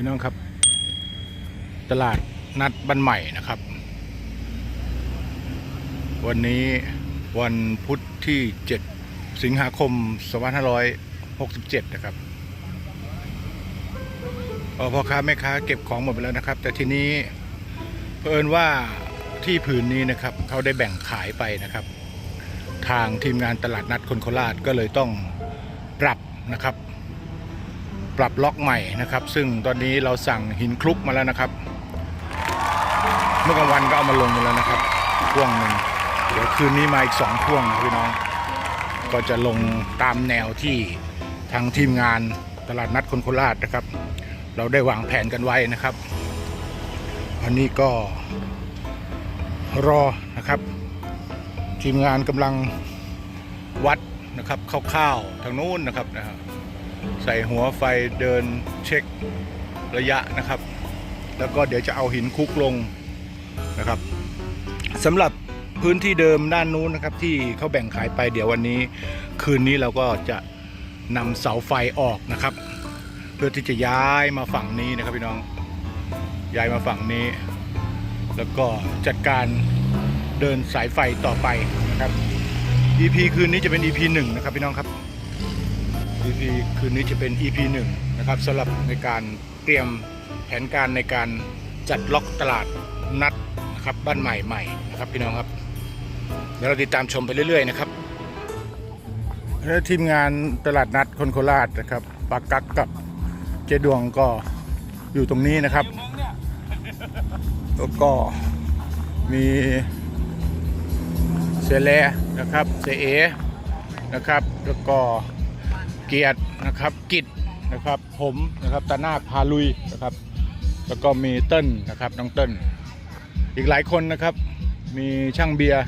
พี่น้องครับ ตลาดนัดบ้านใหม่นะครับ วันนี้วันพุธที่ 7 สิงหาคม 2567 นะครับเอ่อพ่อค้าแม่ค้าเก็บของหมดไปแล้วนะครับ แต่ทีนี้เผอิญว่าที่ผืนนี้นะครับเขาได้แบ่งขายไปนะครับ ทางทีมงานตลาดนัดคนโคราชก็เลยต้องปรับนะครับ ปรับล็อกใหม่นะครับ ซึ่งตอนนี้เราสั่งหินคลุกมาแล้วนะครับ เมื่อกลางวันก็เอามาลงมาแล้วนะครับพ่วงหนึ่งเดี๋ยวคืนนี้มาอีกสองพ่วงพี่น้อง ก็จะลงตามแนวที่ทางทีมงานตลาดนัดคนโคราชนะครับ เราได้วางแผนกันไว้นะครับอันนี้ก็รอนะครับ ทีมงานกำลังวัดนะครับคร่าวๆทางนู้นนะครับนะฮะ ใส่หัวไฟเดินเช็คระยะนะครับ แล้วก็เดี๋ยวจะเอาหินคุกลงนะครับสำหรับพื้นที่เดิมด้านนู้นนะครับ ที่เขาแบ่งขายไปเดี๋ยววันนี้ คืนนี้เราก็จะนำเสาไฟออกนะครับ เพื่อที่จะย้ายมาฝั่งนี้นะครับพี่น้องย้ายมาฝั่งนี้ แล้วก็จัดการเดินสายไฟต่อไปนะครับ EP คืนนี้จะเป็น EP 1 นะครับพี่น้องครับ EP คืนนี้จะเป็น EP 1 นะครับสำหรับในการเตรียมแผนการในการจัดล็อกตลาดนัดนะครับบ้านใหม่ใหม่นะครับพี่น้องครับ เดี๋ยวเราติดตามชมไปเรื่อยๆนะครับและทีมงานตลาดนัดคนโคราชนะครับปากักกับเจดวงก็อยู่ตรงนี้นะครับแล้วก็มีเซเลนะครับเซเอนะครับ แล้วก็ เกียรตินะครับกิจนะครับผมนะครับตานาพาลุยนะครับ แล้วก็มีเติ้ลนะครับน้องเติ้ลอีกหลายคนนะครับ มีช่างเบียร์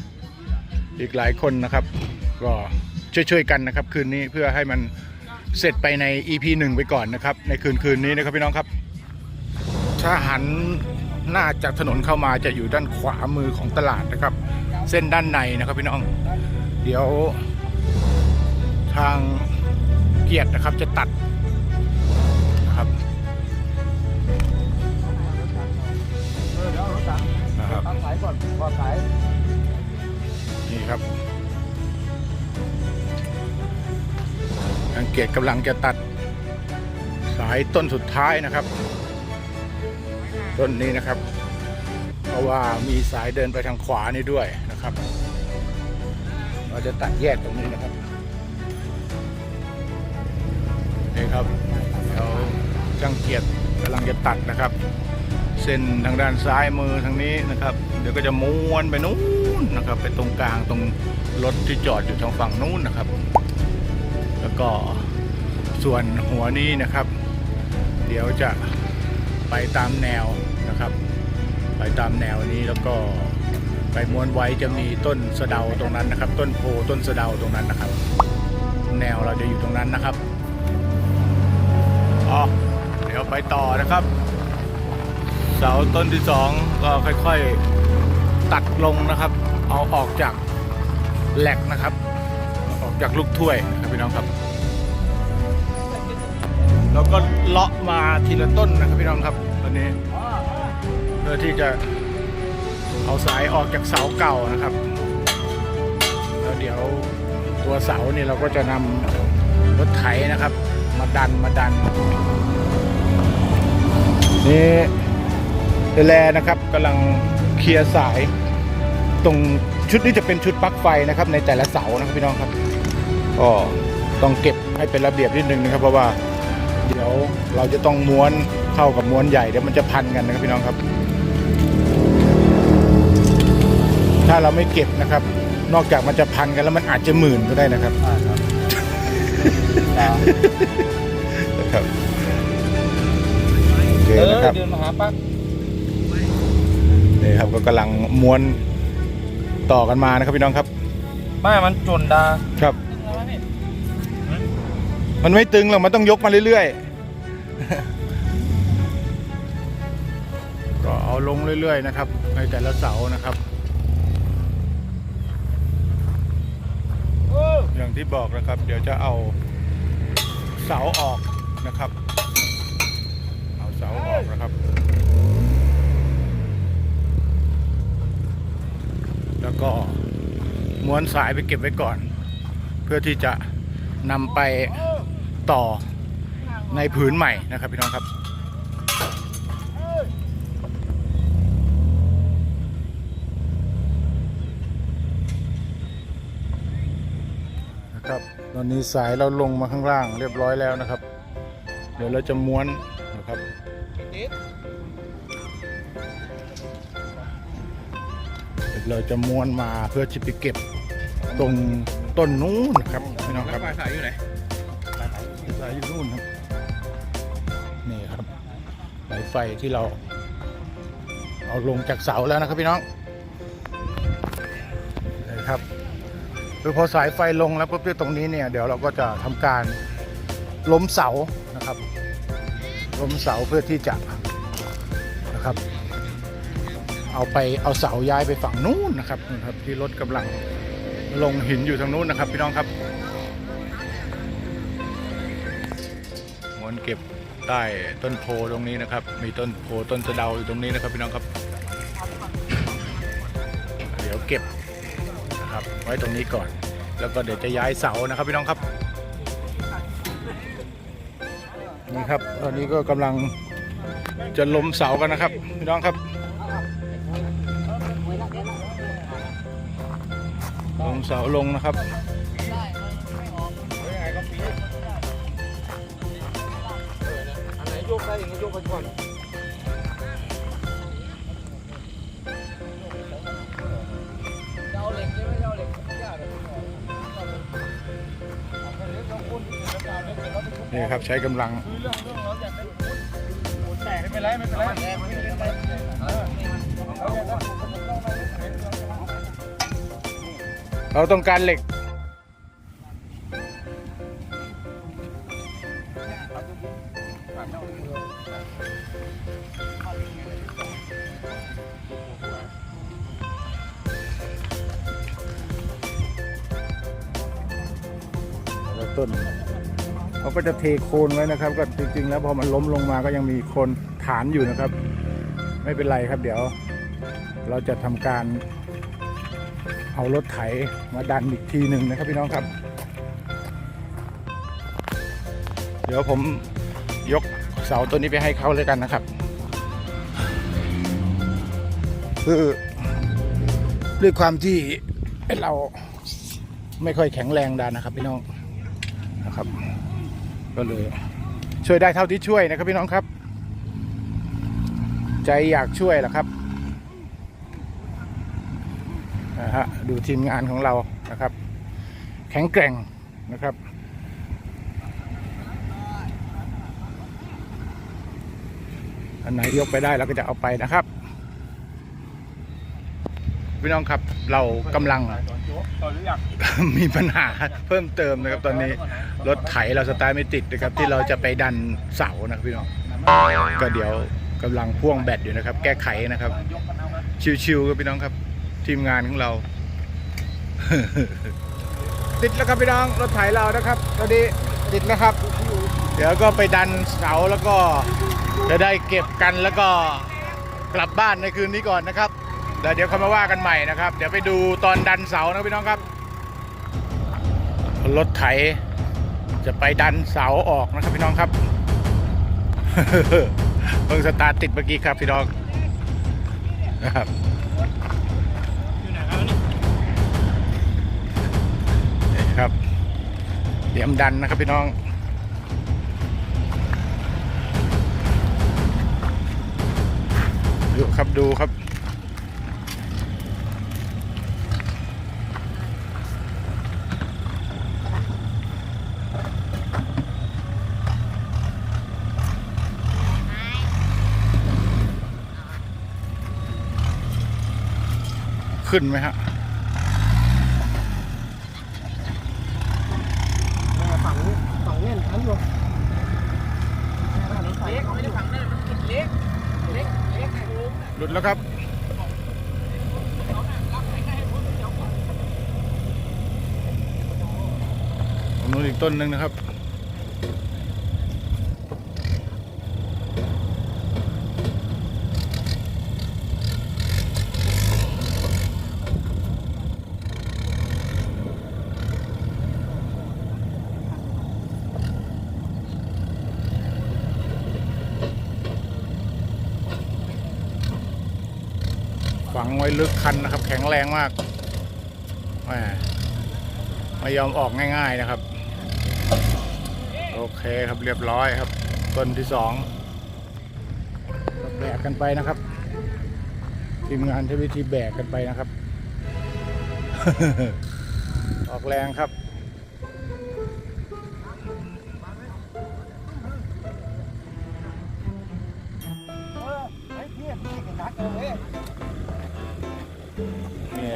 อีกหลายคนนะครับ ก็ช่วยๆกันนะครับ คืนนี้เพื่อให้มันเสร็จไปใน EP 1 ไปก่อนนะครับ ในคืนคืนนี้นะครับพี่น้องครับ ถ้าหันหน้าจากถนนเข้ามาจะอยู่ด้านขวามือของตลาดนะครับ เส้นด้านในนะครับพี่น้อง เดี๋ยวทาง เกียรตินะครับ จะตัดนะครับเดี๋ยวเอารถตังนะครับตั้งสายก่อนก่อนสายนี่ครับทางเกียรติกำลังจะตัดสายต้นสุดท้ายนะครับ ต้นนี้นะครับ เพราะว่ามีสายเดินไปทางขวานี่ด้วยนะครับ เราจะตัดแยกตรงนี้นะครับ นี่ครับเดี๋ยวช่างเกียรติกำลังจะตัดนะครับ เส้นทางด้านซ้ายมือทางนี้นะครับ เดี๋ยวก็จะม้วนไปนู้นนะครับ ไปตรงกลางตรงรถที่จอดอยู่ทางฝั่งนู้นนะครับ แล้วก็ส่วนหัวนี้นะครับ เดี๋ยวจะไปตามแนวนะครับ ไปตามแนวนี้แล้วก็ไปม้วนไว้จะมีต้นสะเดาตรงนั้นนะครับ ต้นโพต้นสะเดาตรงนั้นนะครับ แนวเราจะอยู่ตรงนั้นนะครับ อ๋อเดี๋ยวไปต่อนะครับ เสาต้นที่สองก็ค่อยๆตัดลงนะครับ เอาออกจากแหลกนะครับ ออกจากลูกถ้วยนะครับพี่น้องครับ แล้วก็เลาะมาทีละต้นนะครับพี่น้องครับวันนี้เพื่อที่จะเอาสายออกจากเสาเก่านะครับ แล้วเดี๋ยวตัวเสาเนี่ยเราก็จะนำรถไถนะครับ มาดันมาดัน นี่เดแลนะครับกำลังเคลียร์สาย ตรงชุดนี้จะเป็นชุดปลั๊กไฟนะครับ ในแต่ละเสานะครับพี่น้องครับก็ต้องเก็บให้เป็นระเบียบนิดนึงนะครับ เพราะว่าเดี๋ยวเราจะต้องม้วนเข้ากับม้วนใหญ่เดี๋ยวมันจะพันกันนะครับพี่น้องครับ ถ้าเราไม่เก็บนะครับ นอกจากมันจะพันกันแล้วมันอาจจะหมื่นก็ได้นะครับอ่า ครับนะครับโอเคเออนะครับ เดินมาหาปั๊กนี่ครับก็กำลังม้วนต่อกันมานะครับพี่น้องครับไม่มันจนดาครับ มันไม่ตึงหรอกมันต้องยกมาเรื่อยๆ ก็เอาลงเรื่อยๆนะครับ ในแต่ละเสานะครับ อย่างที่บอกนะครับ เดี๋ยวจะเอาเสาออก นะครับ เอาเสาออกนะครับ แล้วก็ม้วนสายไปเก็บไว้ก่อน เพื่อที่จะนำไปต่อในผืนใหม่นะครับพี่น้องครับนะครับตอนนี้สายเราลงมาข้างล่างเรียบร้อยแล้วนะครับ ดี๋ยวเราจะม้วนนะครับเดี๋ยวเราจะม้วนมาเพื่อจะไปเก็บตรงต้นนู้นนะครับพี่น้องครับสายอยู่ไหนสายอยู่นู่นครับนี่ครับสายไฟที่เราเอาลงจากเสาแล้วนะครับพี่น้องนี่ครับคือพอสายไฟลงแล้วปุ๊บที่ตรงนี้เนี่ยเดี๋ยวเราก็จะทำการล้มเสา นะครับล้มเสาเพื่อที่จะนะครับ เอาไปเอาเสาย้ายไปฝั่งนู้นนะครับนะครับ ที่รถกำลังลงหินอยู่ทางนู้นนะครับ พี่น้องครับมวนเก็บใต้ต้นโพตรงนี้นะครับ มีต้นโพต้นสะเดาอยู่ตรงนี้นะครับ พี่น้องครับ เดี๋ยวเก็บนะครับ ไว้ตรงนี้ก่อน แล้วก็เดี๋ยวจะย้ายเสานะครับ พี่น้องครับ นี่ครับ ตอนนี้ก็กำลังจะล้มเสากันนะครับพี่น้องครับลงเสาลงนะครับอันไหนโยกได้อย่างนี้โยกไปก่อน นี่ครับใช้กำลังไม่เป็นไรไม่เป็นไรเราต้องการเหล็กต้น เขาก็จะเทโคนไว้นะครับ ก็จริงๆ แล้วพอมันล้มลงมาก็ยังมีโคนฐานอยู่นะครับ ไม่เป็นไรครับเดี๋ยว เราจะทำการเอารถไถมาดันอีกทีหนึ่งนะครับพี่น้องครับ เดี๋ยวผมยกเสาตัวนี้ไปให้เขาเลยกันนะครับ คือด้วยความที่เราไม่ค่อยแข็งแรงดานนะครับพี่น้องนะครับ ก็เลย ช่วยได้เท่าที่ช่วยนะครับพี่น้องครับ ใจอยากช่วยแหละครับนะฮะดูทีมงานของเรานะครับ แข็งแกร่งนะครับอันไหนยกไปได้เราก็จะเอาไปนะครับ พี่น้องครับเรากำลังต่อหรือยังมีปัญหาเพิ่มเติมนะครับตอนนี้รถไถเราสตาร์ทไม่ติดนะครับ ที่เราจะไปดันเสานะครับพี่น้องก็เดี๋ยวกำลังพ่วงแบตอยู่นะครับ แก้ไขนะครับยกกันเอาครับ ชิวๆครับพี่น้องครับ ทีมงานของเรา ติดแล้วครับพี่น้องรถไถเรานะครับตอนนี้ติดแล้วครับ เดี๋ยวก็ไปดันเสาแล้วก็จะได้เก็บกันแล้วก็กลับบ้านในคืนนี้ก่อนนะครับ แล้วเดี๋ยวค่อยมาว่ากันใหม่นะครับ เดี๋ยวไปดูตอนดันเสานะพี่น้องครับ รถไถจะไปดันเสาออกนะครับพี่น้องครับเพิ่งสตาร์ทติดเมื่อกี้ครับพี่น้องนะครับครับเตรียมดันนะครับพี่น้องดูครับดูครับ ขึ้นไหมฮะฝั่งนี้ฝั่งนี้ทันอยู่เล็กไม่ได้ฝั่งนั้นมันเล็กเล็กเล็กหลุดแล้วครับตรงนู้นอีกต้นหนึ่งนะครับ ลึกคันนะครับ แข็งแรงมากแมไม่ยอมออกง่ายๆนะครับ โอเคครับเรียบร้อยครับ ต้นที่สองแบกกันไปนะครับ ทีมงานใช้วิธีแบกกันไปนะครับ ออกแรงครับ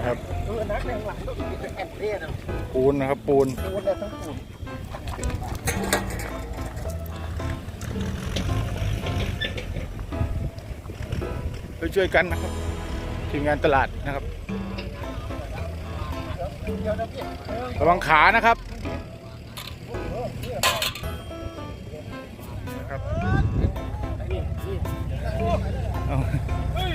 นี่ครับเออนักแรงหลังต้องมีแอนเพี้ยนะปูนนะครับปูนปูนเนี่ยทั้งปูนช่วยๆกันนะครับทีมงานตลาดนะครับเดียวนะพี่เออระวังขานะครับนะครับนี่นี่เอาเฮ้ย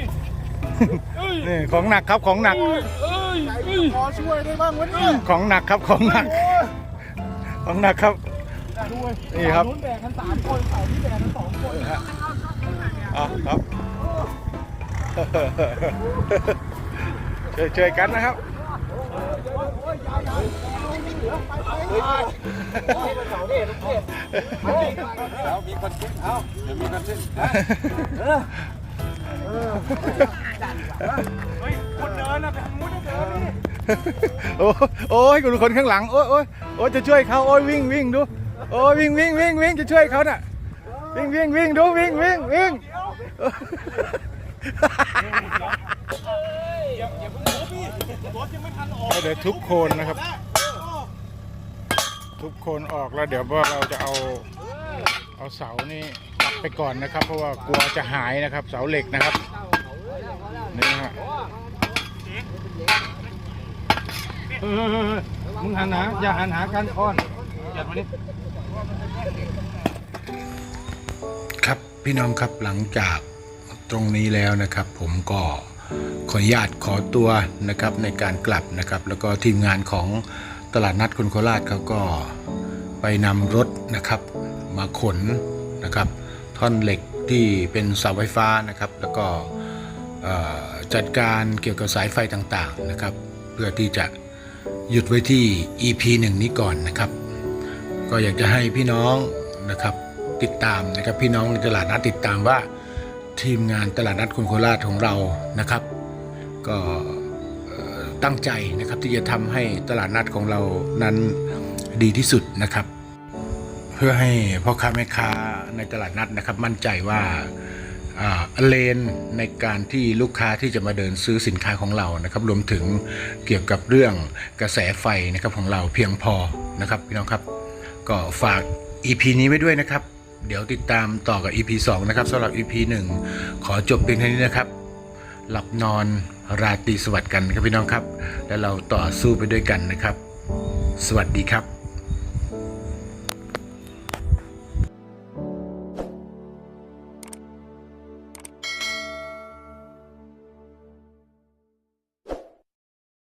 เฮ้ย นี่ของหนักครับของหนักเฮ้ยเฮ้ยพอช่วยได้บ้างวะเนี่ยของหนักครับของหนัก ของหนักครับด้วยนี่ครับ นู้นแบกกันสามคนเสาที่แบกกันสองคนอ๋อครับ ช่วยช่วยๆกันนะครับ เฮ้ยเสาเนี่ยลูกเทพเอามีคนขึ้นเอาเดี๋ยวมีคนขึ้นเออเออ เฮ้ยคนเดินนะเป็นมุดเดินนี่โอ้โอ้ยคุณคนข้างหลัง โอ้ยโอ้ยโอ้ยจะช่วยเขาโอ้ยวิ่งวิ่งดูโอ้ยวิ่งวิ่งวิ่งวิ่งจะช่วยเขาน่ะวิ่งวิ่งวิ่งดูวิ่งวิ่งวิ่งอย่าอย่าเพิ่งรู้พี่รถยังไม่ทันออกเดี๋ยวทุบโคนนะครับ ทุบโคนออกแล้วเดี๋ยวว่าเราจะเอาเอาเสานี่ตัดไปก่อนนะครับ เพราะว่ากลัวจะหายนะครับ เสาเหล็กนะครับ นี่นะฮะเออมึงหันหาอย่าหันหากันอ้อนจัดมานี่ครับพี่น้องครับหลังจากตรงนี้แล้วนะครับ ผมก็ขออนุญาตขอตัวนะครับในการกลับนะครับ แล้วก็ทีมงานของตลาดนัดคนโคราชเขาก็ไปนำรถนะครับ มาขนนะครับ ท่อนเหล็กที่เป็นเสาไฟฟ้านะครับ แล้วก็ จัดการเกี่ยวกับสายไฟต่างๆนะครับ เพื่อที่จะหยุดไว้ที่ EP 1 นี้ก่อนนะครับ ก็อยากจะให้พี่น้องนะครับติดตามนะครับพี่น้องในตลาดนัดติดตามว่าทีมงานตลาดนัดคนโคราชของเรานะครับ ก็ตั้งใจนะครับที่จะทำให้ตลาดนัดของเรานั้นดีที่สุดนะครับ เพื่อให้พ่อค้าแม่ค้าในตลาดนัดนะครับ มั่นใจว่า เลนในการที่ลูกค้าที่จะมาเดินซื้อสินค้าของเรานะครับรวมถึงเกี่ยวกับเรื่องกระแสไฟนะครับของเราเพียงพอนะครับพี่น้องครับ ก็ฝาก EP นี้ไว้ด้วยนะครับ เดี๋ยวติดตามต่อกับ EP 2 นะครับสำหรับ EP 1 ขอจบเพียงเท่านี้นะครับ หลับนอนราตรีสวัสดิ์กันครับพี่น้องครับ แล้วเราต่อสู้ไปด้วยกันนะครับ สวัสดีครับ